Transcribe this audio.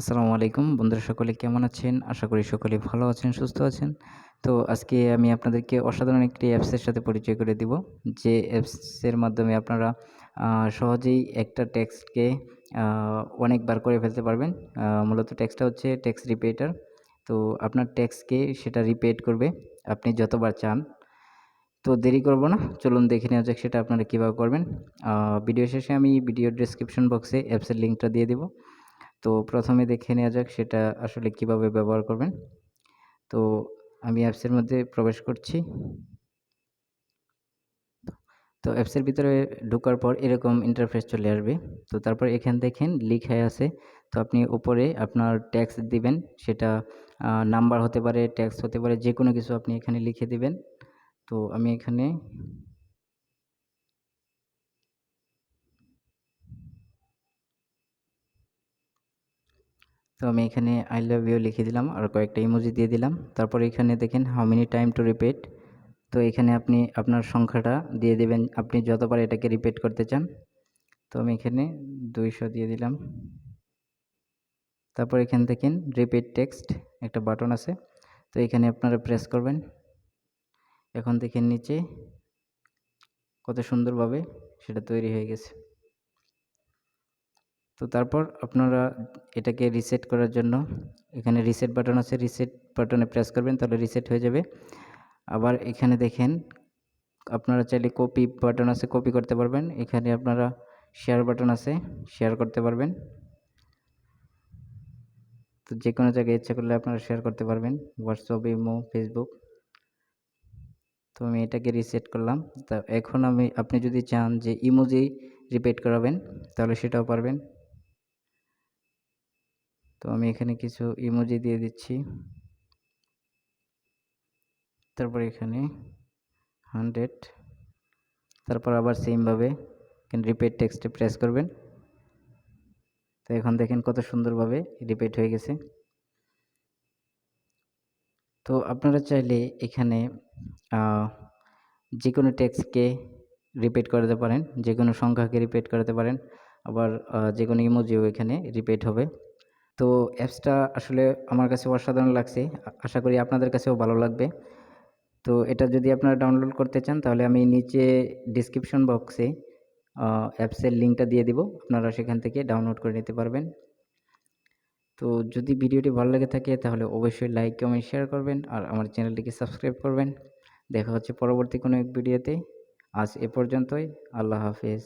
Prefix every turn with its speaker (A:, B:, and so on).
A: আসসালামু আলাইকুম। বন্ধুরা, সকলে কেমন আছেন? আশা করি সকলে ভালো আছেন, সুস্থ আছেন। তো আজকে আমি আপনাদেরকে অসাধারণ একটি অ্যাপসের সাথে পরিচয় করে দিব। যে অ্যাপসের মাধ্যমে আপনারা সহজেই একটা টেক্সটকে অনেকবার করে ফেলতে পারবেন। মূলত টেক্সটটা হচ্ছে টেক্সট রিপিটার তো আপনার টেক্সটকে সেটা রিপিট করবে। আপনি যতবার চান। তো দেরি করব না। চলুন দেখে নেওয়া যাক সেটা আপনারা কীভাবে করবেন। ভিডিও শেষে আমি ভিডিও ডেসক্রিপশন বক্সে অ্যাপসের লিঙ্কটা দিয়ে দেবো। তো প্রথমে দেখে নেওয়া যাক সেটা আসলে কীভাবে ব্যবহার করবেন। তো আমি অ্যাপসের মধ্যে প্রবেশ করছি। তো অ্যাপসের ভিতরে ঢোকার পর এরকম ইন্টারফেস চলে আসবে। তো তারপর এখান দেখেন লিখা আছে। তো আপনি উপরে আপনার ট্যাক্স দিবেন, সেটা নাম্বার হতে পারে ট্যাক্স হতে পারে যে কোনো কিছু আপনি এখানে লিখে দিবেন। তো আমি এখানে তো আমি এখানে আই লাভ ইউ লিখে দিলাম, আর কয়েকটা ইমোজি দিয়ে দিলাম। তারপর এখানে দেখেন how many time to repeat তো এখানে আপনি আপনার সংখ্যাটা দিয়ে দেবেন, আপনি যতবার এটাকে রিপিট করতে চান। তো আমি এখানে দুইশো দিয়ে দিলাম। তারপর এখান দেখেন রিপিট টেক্সট একটা বাটন আছে। তো এখানে আপনারা প্রেস করবেন। এখন দেখেন নিচে কত সুন্দরভাবে সেটা তৈরি হয়ে গেছে। তো তারপর আপনারা এটাকে রিসেট করার জন্য, এখানে রিসেট বাটন আছে রিসেট বাটনে প্রেস করবেন, তাহলে রিসেট হয়ে যাবে। আবার এখানে দেখেন, আপনারা চাইলে কপি বাটন আছে কপি করতে পারবেন। এখানে আপনারা শেয়ার বাটন আছে শেয়ার করতে পারবেন। তো যে কোনো জায়গায় ইচ্ছা করলে আপনারা শেয়ার করতে পারবেন হোয়াটসঅ্যাপ ইমো ফেসবুক তো আমি এটাকে রিসেট করলাম। তা এখন আমি, আপনি যদি চান যে ইমোজি রিপিট করাবেন, তাহলে সেটাও পারবেন। তো আমি এখানে কিছু ইমোজি দিয়ে দিচ্ছি। তারপর এখানে হান্ড্রেড তারপর আবার সেমভাবে রিপিট টেক্সটে প্রেস করবেন। তো এখন দেখেন কত সুন্দরভাবে রিপিট হয়ে গেছে। তো আপনারা চাইলে এখানে যে কোনো টেক্সটকে রিপিট করাতে পারেন যে কোনো সংখ্যাকে রিপিট করাতে পারেন, আবার যে কোনো ইমোজিও এখানে রিপিট হবে। তো অ্যাপসটা আসলে আমার কাছে অসাধারণ লাগছে। আশা করি আপনাদের কাছেও ভালো লাগবে। তো এটা যদি আপনারা ডাউনলোড করতে চান, তাহলে আমি নিচে ডিসক্রিপশন বক্সে অ্যাপসের লিঙ্কটা দিয়ে দিব। আপনারা সেখান থেকে ডাউনলোড করে নিতে পারবেন। তো যদি ভিডিওটি ভালো লেগে থাকে, তাহলে অবশ্যই লাইক কমেন্ট শেয়ার করবেন আর আমার চ্যানেলটিকে সাবস্ক্রাইব করবেন। দেখা হচ্ছে পরবর্তী কোনো এক ভিডিওতে। আজ এ পর্যন্তই। আল্লাহ হাফিজ।